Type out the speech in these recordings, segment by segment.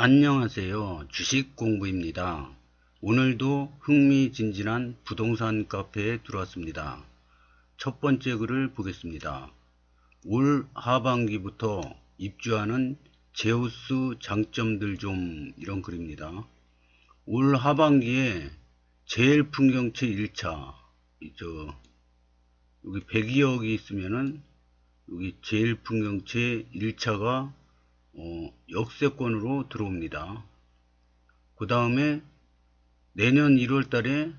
안녕하세요. 주식 공부입니다. 오늘도 흥미진진한 부동산 카페에 들어왔습니다. 첫 번째 글을 보겠습니다. 올 하반기부터 입주하는 제우스 장점들 좀 이런 글입니다. 올 하반기에 제일 풍경채 1차 저 여기 102억이 있으면은 여기 제일 풍경채 1차가 어, 역세권으로 들어옵니다. 그 다음에 내년 1월 달에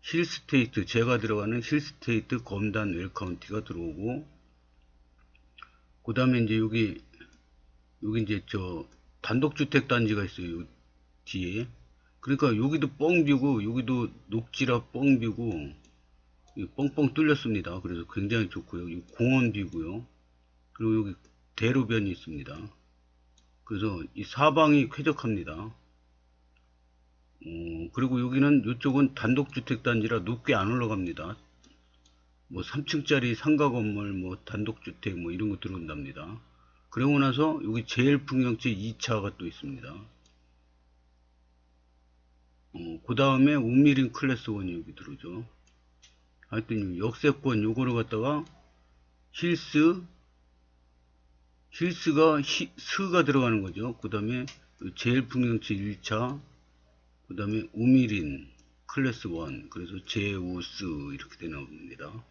힐스테이트, 제가 들어가는 힐스테이트 검단 웰카운티가 들어오고, 그 다음에 이제 여기, 여기 이제 저 단독주택 단지가 있어요. 뒤에. 그러니까 여기도 뻥 비고, 여기도 녹지라 뻥 비고, 뻥뻥 뚫렸습니다. 그래서 굉장히 좋고요. 이 공원 비고요. 그리고 여기 대로변이 있습니다. 그래서 이 사방이 쾌적합니다. 어, 그리고 여기는 이쪽은 단독주택 단지라 높게 안 올라갑니다. 뭐 3층짜리 상가 건물, 뭐 단독주택 뭐 이런 거 들어온답니다. 그러고 나서 여기 제일 풍경채 2차가 또 있습니다. 어, 그 다음에 우미린 클래스 1이 여기 들어오죠. 하여튼 역세권 요거를 갖다가 힐스 힐스가 히, 스가 들어가는 거죠. 그 다음에 제일 풍경채 1차, 그 다음에 우미린 클래스 1, 그래서 제우스 이렇게 되나 봅니다.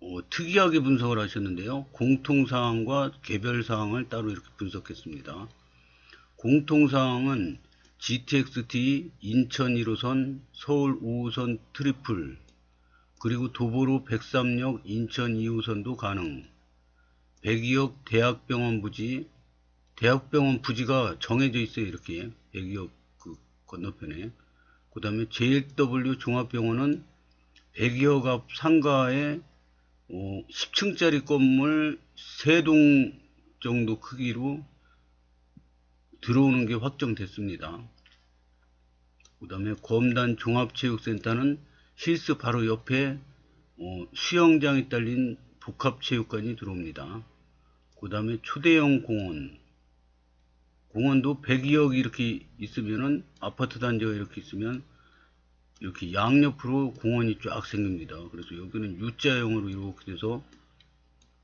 어, 특이하게 분석을 하셨는데요. 공통사항과 개별사항을 따로 이렇게 분석했습니다. 공통사항은 GTX-T 인천 1호선, 서울 5호선 트리플, 그리고 도보로 103역 인천 2호선도 가능. 102억 대학병원 부지, 대학병원 부지가 정해져 있어요. 이렇게 102억 그 건너편에. 그 다음에 JW 종합병원은 102억 앞 상가에 어, 10층짜리 건물 3동 정도 크기로 들어오는 게 확정됐습니다. 그 다음에 검단 종합체육센터는 힐스 바로 옆에 어, 수영장이 딸린 복합체육관이 들어옵니다. 그 다음에 초대형 공원. 공원도 102억 이렇게 있으면은 아파트 단지가 이렇게 있으면 이렇게 양옆으로 공원이 쫙 생깁니다. 그래서 여기는 U자형으로 이렇게 돼서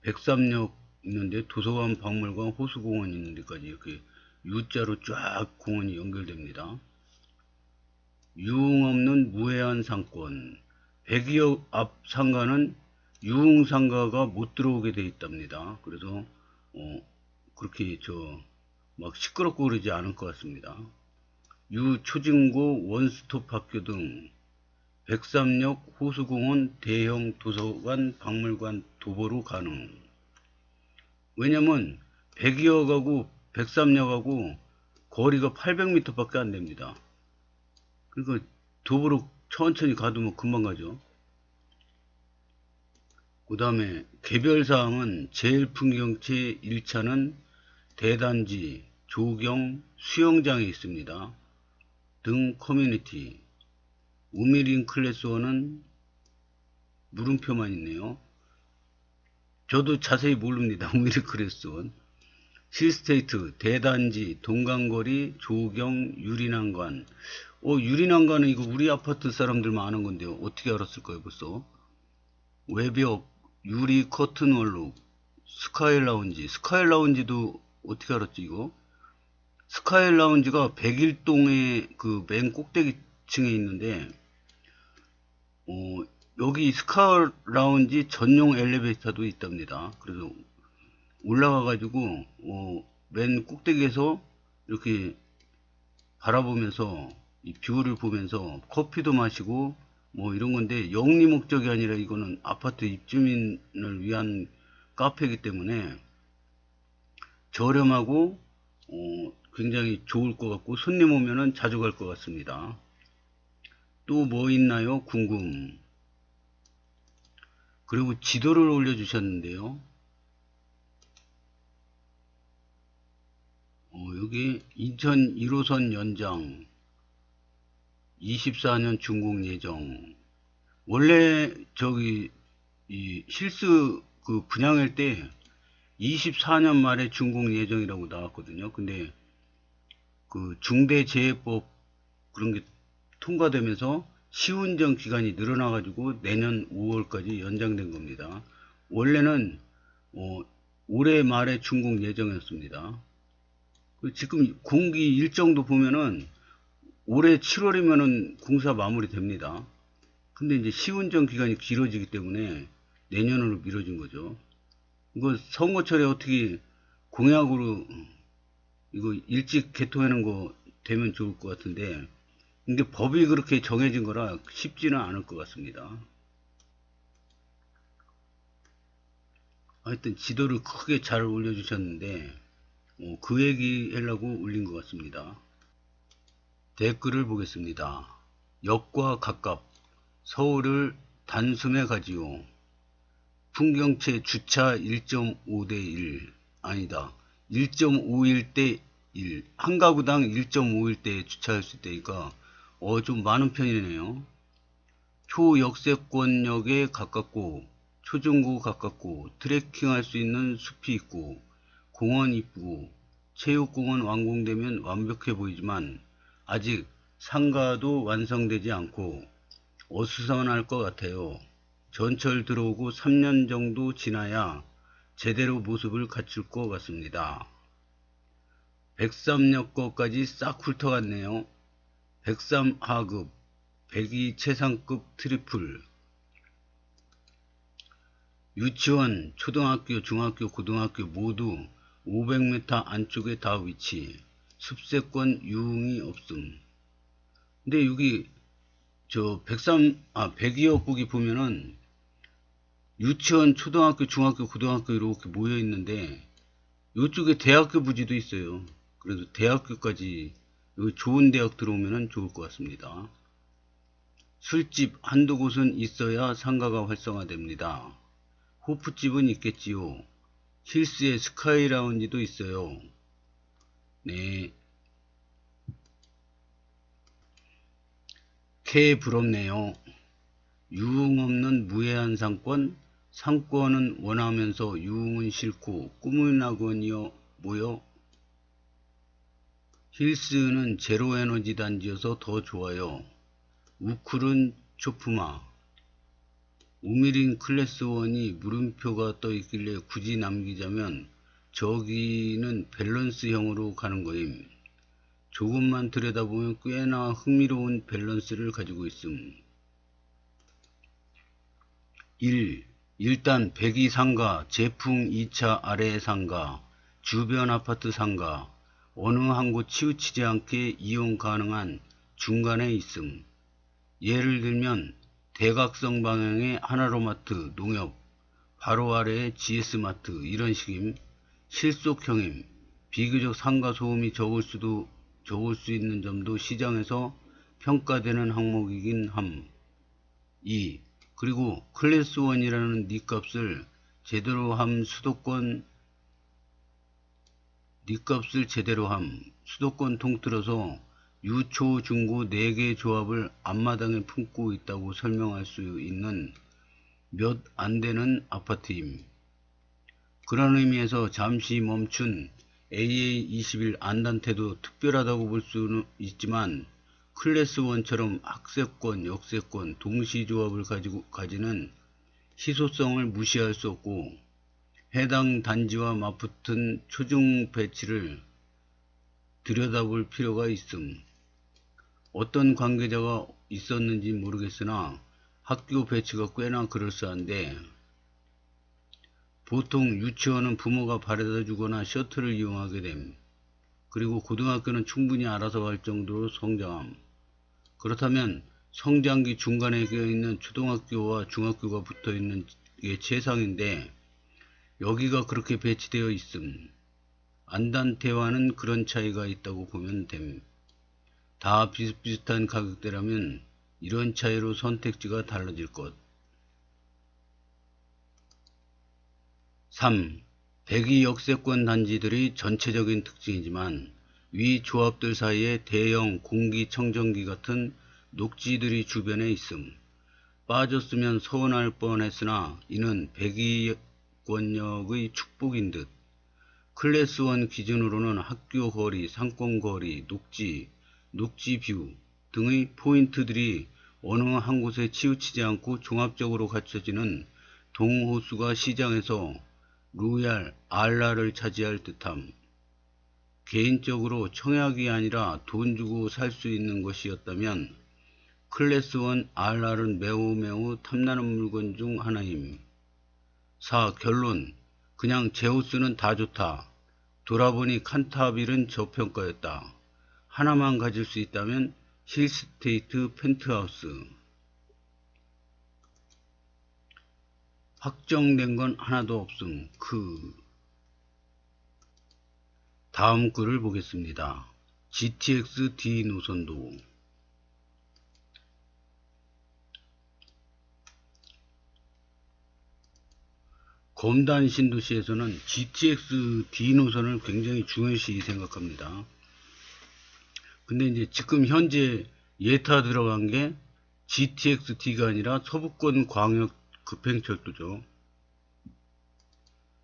103역 있는데 도서관, 박물관, 호수공원 있는 데까지 이렇게 U자로 쫙 공원이 연결됩니다. 유흥 없는 무해한 상권. 102억 앞 상가는 유흥 상가가 못 들어오게 돼 있답니다. 그래서 어, 그렇게 저 막 시끄럽고 그러지 않을 것 같습니다. 유초진고 원스톱 학교 등 103역 호수공원 대형 도서관 박물관 도보로 가능. 왜냐면 102역하고 103역하고 거리가 800m 밖에 안 됩니다. 그러니까 도보로 천천히 가도 뭐 금방 가죠. 그 다음에 개별 사항은 제일 풍경채 1차는 대단지, 조경, 수영장에 있습니다. 등 커뮤니티. 우미린 클래스1은 물음표만 있네요. 저도 자세히 모릅니다. 우미린 클래스1. 실스테이트, 대단지, 동강거리, 조경, 유리난관. 어, 유리난관은 이거 우리 아파트 사람들만 아는 건데요. 어떻게 알았을까요, 벌써? 외벽, 유리 커튼 월룩, 스카이 라운지. 스카이 라운지도 어떻게 알았지, 이거? 스카이 라운지가 101동의 그 맨 꼭대기 층에 있는데, 어, 여기 스카이 라운지 전용 엘리베이터도 있답니다. 그래서 올라가 가지고, 어, 맨 꼭대기에서 이렇게 바라보면서 이 뷰를 보면서 커피도 마시고 뭐 이런 건데 영리 목적이 아니라 이거는 아파트 입주민을 위한 카페이기 때문에 저렴하고 어, 굉장히 좋을 것 같고 손님 오면은 자주 갈 것 같습니다. 또 뭐 있나요? 궁금. 그리고 지도를 올려주셨는데요. 어, 여기 인천 1호선 연장 24년 준공 예정. 원래 저기 이 실수 그 분양할 때 24년 말에 준공 예정이라고 나왔거든요. 근데 그 중대재해법 그런 게 통과되면서 시운전 기간이 늘어나가지고 내년 5월까지 연장된 겁니다. 원래는 어, 올해 말에 준공 예정이었습니다. 그 지금 공기 일정도 보면은 올해 7월이면은 공사 마무리 됩니다. 근데 이제 시운전 기간이 길어지기 때문에 내년으로 미뤄진 거죠. 이거 선거철에 어떻게 공약으로 이거 일찍 개통하는 거 되면 좋을 것 같은데 이게 법이 그렇게 정해진 거라 쉽지는 않을 것 같습니다. 하여튼 지도를 크게 잘 올려주셨는데 어, 그 얘기 하려고 올린 것 같습니다. 댓글을 보겠습니다. 역과 가깝 서울을 단숨에 가지요. 풍경채 주차 1.5 대 1 아니다. 1.51 대 1 한 가구당 1.51대 주차할 수 있다니까 어 좀 많은 편이네요. 초역세권역에 가깝고 초중고 가깝고 트레킹할 수 있는 숲이 있고 공원 이쁘고 체육공원 완공되면 완벽해 보이지만 아직 상가도 완성되지 않고 어수선할 것 같아요. 전철 들어오고 3년 정도 지나야 제대로 모습을 갖출 것 같습니다. 103역 거까지 싹 훑어갔네요. 103 하급, 102 최상급 트리플, 유치원, 초등학교, 중학교, 고등학교 모두 500m 안쪽에 다 위치, 습세권 유흥이 없음. 근데 여기 저 103, 아, 102역국이 보면은 유치원, 초등학교, 중학교, 고등학교 이렇게 모여 있는데 이쪽에 대학교 부지도 있어요. 그래서 대학교까지 좋은 대학 들어오면 좋을 것 같습니다. 술집 한두 곳은 있어야 상가가 활성화됩니다. 호프집은 있겠지요. 힐스에 스카이 라운지도 있어요. 네. 캐 부럽네요. 유흥 없는 무해한 상권, 상권은 원하면서 유흥은 싫고 꿈을 나거니요 뭐요? 힐스는 제로 에너지 단지여서 더 좋아요. 우쿨은 초프마. 우미린 클래스 1이 물음표가 떠 있길래 굳이 남기자면 저기는 밸런스형으로 가는 거임. 조금만 들여다보면 꽤나 흥미로운 밸런스를 가지고 있음. 1. 일단 백이 상가, 제풍 2차 아래 상가, 주변 아파트 상가, 어느 한 곳 치우치지 않게 이용 가능한 중간에 있음. 예를 들면 대각성 방향의 하나로마트, 농협, 바로 아래에 GS마트 이런 식임, 실속형임, 비교적 상가 소음이 적을 수도 적을 수 있는 점도 시장에서 평가되는 항목이긴 함. 2. 그리고 클래스 1이라는 니값을 제대로 함 수도권 니값을 제대로 함 수도권 통틀어서 유초 중고 4개 조합을 앞마당에 품고 있다고 설명할 수 있는 몇 안 되는 아파트임. 그런 의미에서 잠시 멈춘 AA21 안단테도 특별하다고 볼 수는 있지만 클래스 1처럼 학세권, 역세권, 동시조합을 가지고 가지는 희소성을 무시할 수 없고 해당 단지와 맞붙은 초중 배치를 들여다볼 필요가 있음. 어떤 관계자가 있었는지 모르겠으나 학교 배치가 꽤나 그럴싸한데 보통 유치원은 부모가 바래다 주거나 셔틀을 이용하게 됨. 그리고 고등학교는 충분히 알아서 갈 정도로 성장함. 그렇다면 성장기 중간에 있는 초등학교와 중학교가 붙어 있는 게 최상인데 여기가 그렇게 배치되어 있음. 안단테와는 그런 차이가 있다고 보면 됨. 다 비슷비슷한 가격대라면 이런 차이로 선택지가 달라질 것. 3. 대기 역세권 단지들의 전체적인 특징이지만 위 조합들 사이에 대형 공기청정기 같은 녹지들이 주변에 있음. 빠졌으면 서운할 뻔했으나 이는 백이권역의 축복인 듯 클래스 1 기준으로는 학교 거리, 상권 거리, 녹지, 녹지 뷰 등의 포인트들이 어느 한 곳에 치우치지 않고 종합적으로 갖춰지는 동호수가 시장에서 로얄, 알라를 차지할 듯함. 개인적으로 청약이 아니라 돈 주고 살 수 있는 것이었다면 클래스 1 알라는 매우 매우 탐나는 물건 중 하나임. 4. 결론. 그냥 제우스는 다 좋다. 돌아보니 칸타빌은 저평가였다. 하나만 가질 수 있다면 힐스테이트 펜트하우스. 확정된 건 하나도 없음. 그 다음 글을 보겠습니다. GTX D 노선도 검단 신도시에서는 GTX D 노선을 굉장히 중요시 생각합니다. 근데 이제 지금 현재 예타 들어간 게 GTX D가 아니라 서부권 광역 급행철도죠.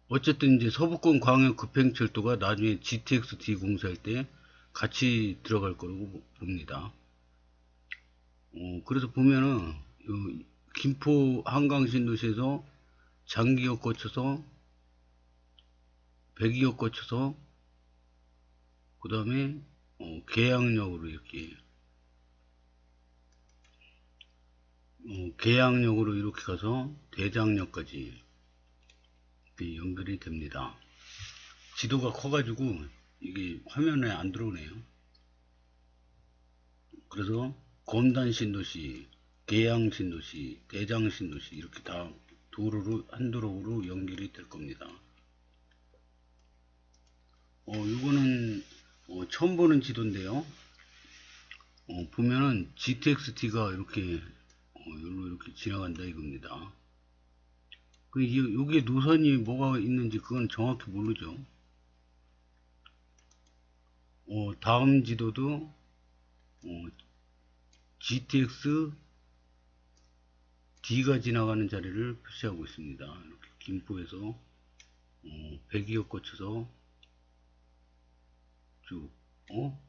어쨌든 이제 서부권 광역 급행철도가 나중에 GTX D 공사할 때 같이 들어갈 거라고 봅니다. 어, 그래서 보면은 어, 김포 한강 신도시에서 장기역 거쳐서 백이역 거쳐서 그 다음에 어, 계양역으로 이렇게 어, 계양역으로 이렇게 가서 대장역까지 연결이 됩니다. 지도가 커가지고 이게 화면에 안 들어오네요. 그래서 검단 신도시, 계양 신도시, 대장 신도시 이렇게 다 도로로 한 도로로 연결이 될 겁니다. 어, 이거는 어, 처음 보는 지도인데요. 어, 보면은 GTX-T가 이렇게 어, 여기로 이렇게 지나간다 이겁니다. 그 이- 여기에 노선이 뭐가 있는지 그건 정확히 모르죠. 어, 다음 지도도 어, GTX D가 지나가는 자리를 표시하고 있습니다. 이렇게 김포에서 어, 백이역 거쳐서 쭉 어?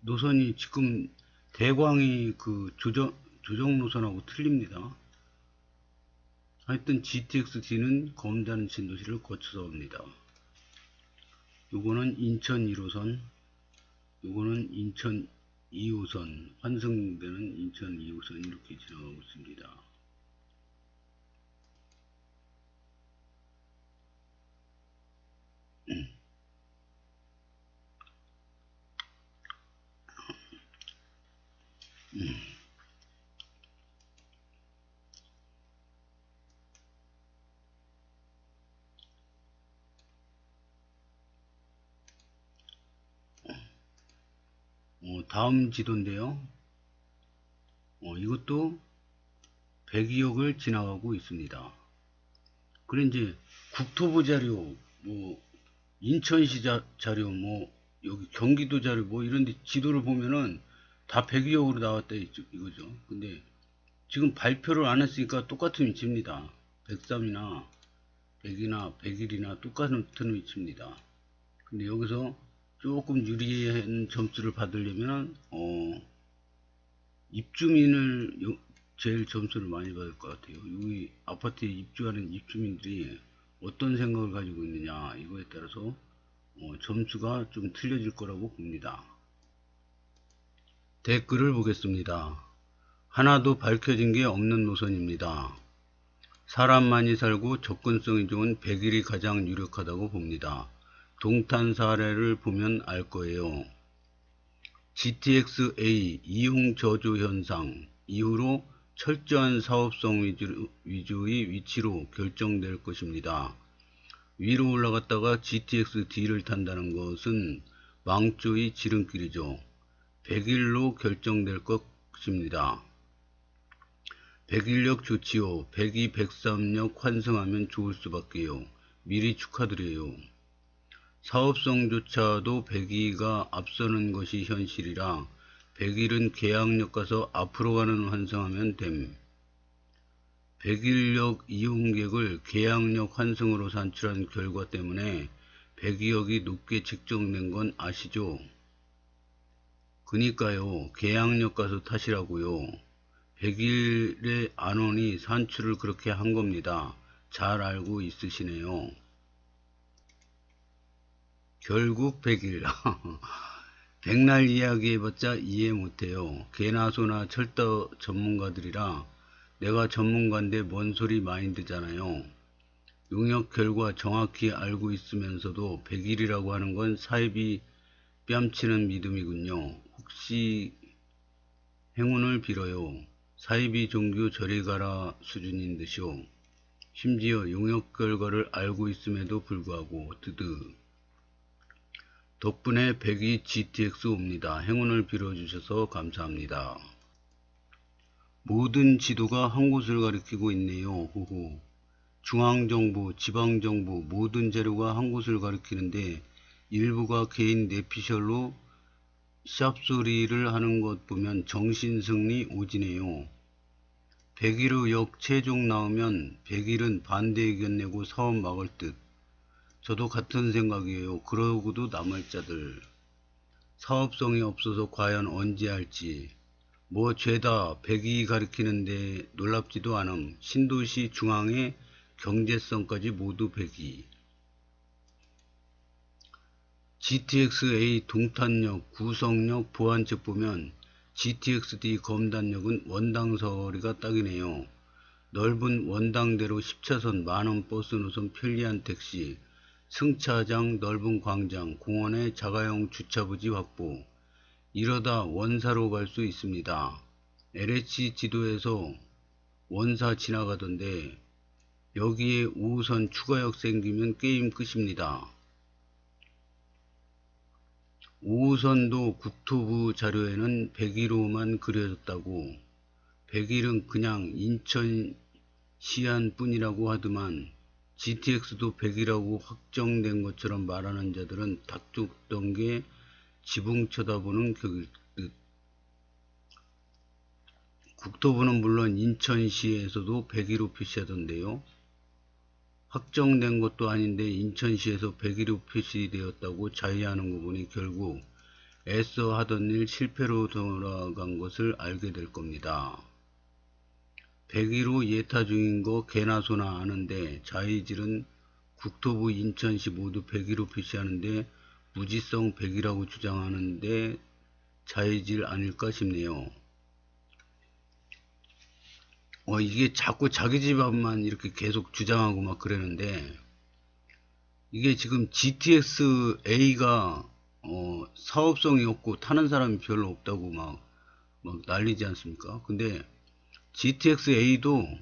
노선이 지금 대광이 그 조정 조정 노선하고 틀립니다. 하여튼 GTX D는 검단 신도시를 거쳐서 옵니다. 요거는 인천 1호선, 요거는 인천 2호선, 환승되는 인천 2호선 이렇게 지나가고 있습니다. 다음 지도인데요. 어, 이것도 102역을 지나가고 있습니다. 그래 이제 국토부 자료, 뭐 인천시 자, 자료, 뭐 여기 경기도 자료, 뭐 이런데 지도를 보면은 다 102역으로 나왔다 이거죠. 근데 지금 발표를 안 했으니까 똑같은 위치입니다. 103이나 100이나 101이나 똑같은 위치입니다. 근데 여기서 조금 유리한 점수를 받으려면 어, 입주민을 요- 제일 점수를 많이 받을 것 같아요. 여기 아파트에 입주하는 입주민들이 어떤 생각을 가지고 있느냐 이거에 따라서 어, 점수가 좀 틀려질 거라고 봅니다. 댓글을 보겠습니다. 하나도 밝혀진 게 없는 노선입니다. 사람 많이 살고 접근성이 좋은 100일이 가장 유력하다고 봅니다. 동탄 사례를 보면 알 거예요. GTX-A 이용 저조 현상 이후로 철저한 사업성 위주, 위주의 위치로 결정될 것입니다. 위로 올라갔다가 GTX-D를 탄다는 것은 망조의 지름길이죠. 100일로 결정될 것입니다. 101역 좋지요. 102, 103역 환승하면 좋을 수밖에요. 미리 축하드려요. 사업성조차도 102가 앞서는 것이 현실이라 101은 계양역 가서 앞으로 가는 환승하면 됨. 101역 이용객을 계양역 환승으로 산출한 결과 때문에 102억이 높게 책정된 건 아시죠? 그니까요, 계양역 가서 타시라고요. 100일의 안원이 산출을 그렇게 한 겁니다. 잘 알고 있으시네요. 결국 100일. 백날 이야기해봤자 이해 못해요. 개나 소나 철도 전문가들이라 내가 전문가인데 뭔 소리 마인드잖아요. 용역 결과 정확히 알고 있으면서도 100일이라고 하는 건 사입이 뺨치는 믿음이군요. 혹시 행운을 빌어요. 사입이 종교 저리 가라 수준인 듯이요. 심지어 용역 결과를 알고 있음에도 불구하고 드드. 덕분에 100이 GTX 옵니다. 행운을 빌어주셔서 감사합니다. 모든 지도가 한 곳을 가리키고 있네요. 호호. 중앙정부, 지방정부 모든 자료가 한 곳을 가리키는데 일부가 개인 내피셜로 샵소리를 하는 것 보면 정신승리 오지네요. 100일 후역 최종 나오면 100일은 반대 의견 내고 사업 막을 듯. 저도 같은 생각이에요. 그러고도 남을 자들. 사업성이 없어서 과연 언제 할지. 뭐 죄다 100이 가리키는데 놀랍지도 않음. 신도시 중앙에 경제성까지 모두 100이. GTX-A 동탄역, 구성역, 보안책 보면 GTX-D 검단역은 원당서리가 딱이네요. 넓은 원당대로 10차선 많은 버스 노선 편리한 택시, 승차장 넓은 광장, 공원의 자가용 주차부지 확보. 이러다 원사로 갈 수 있습니다. LH 지도에서 원사 지나가던데 여기에 5호선 추가역 생기면 게임 끝입니다. 5호선도 국토부 자료에는 101호만 그려졌다고 101은 그냥 인천 시안 뿐이라고 하더만 GTX도 100이라고 확정된 것처럼 말하는 자들은 닥쳤던 게 지붕 쳐다보는 격일 듯. 국토부는 물론 인천시에서도 101호 표시하던데요. 확정된 것도 아닌데 인천시에서 101호 표시되었다고 자의하는 거 보니 결국 애써 하던 일 실패로 돌아간 것을 알게 될 겁니다. 101호 예타 중인 거 개나 소나 아는데 자의질은 국토부 인천시 모두 101호 표시하는데 무지성 100이라고 주장하는데 자의질 아닐까 싶네요. 어, 이게 자꾸 자기 집 앞만 이렇게 계속 주장하고 막 그러는데, 이게 지금 GTX-A가, 어, 사업성이 없고 타는 사람이 별로 없다고 막, 막 난리지 않습니까? 근데 GTX-A도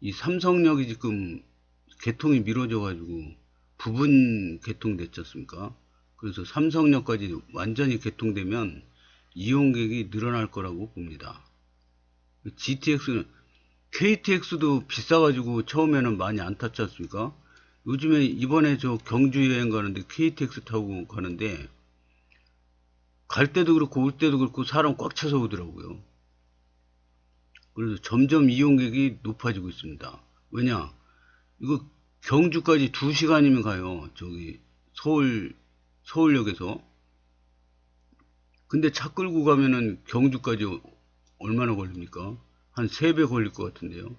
이 삼성역이 지금 개통이 미뤄져 가지고 부분 개통됐지 않습니까? 그래서 삼성역까지 완전히 개통되면 이용객이 늘어날 거라고 봅니다. GTX는 KTX도 비싸가지고 처음에는 많이 안 탔지 않습니까? 요즘에 이번에 저 경주 여행 가는데 KTX 타고 가는데 갈 때도 그렇고 올 때도 그렇고 사람 꽉 차서 오더라고요. 그래서 점점 이용객이 높아지고 있습니다. 왜냐? 이거 경주까지 2시간이면 가요. 저기 서울 서울역에서. 근데 차 끌고 가면은 경주까지 얼마나 걸립니까? 한 3배 걸릴 것 같은데요.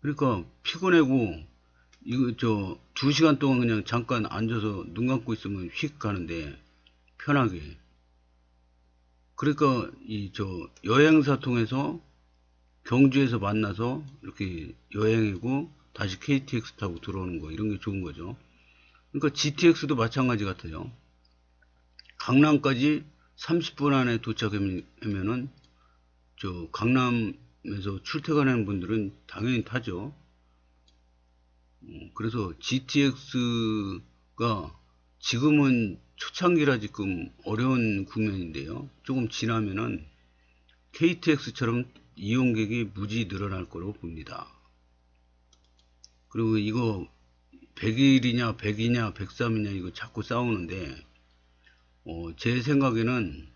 그러니까 피곤하고 이거 저 2시간 동안 그냥 잠깐 앉아서 눈 감고 있으면 휙 가는데 편하게. 그러니까 이 저 여행사 통해서 경주에서 만나서 이렇게 여행이고 다시 KTX 타고 들어오는 거 이런 게 좋은 거죠. 그러니까 GTX도 마찬가지 같아요. 강남까지 30분 안에 도착하면은 저 강남에서 출퇴근하는 분들은 당연히 타죠. 어, 그래서 GTX가 지금은 초창기라 지금 어려운 국면인데요. 조금 지나면은 KTX처럼 이용객이 무지 늘어날 거로 봅니다. 그리고 이거 100일이냐 100이냐 103이냐 이거 자꾸 싸우는데 어, 제 생각에는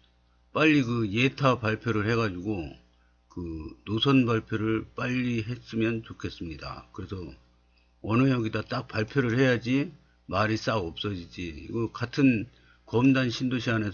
빨리 그 예타 발표를 해가지고 그 노선 발표를 빨리 했으면 좋겠습니다. 그래서 어느 역이다 딱 발표를 해야지 마을이 싹 없어지지. 이거 같은 검단 신도시 안에서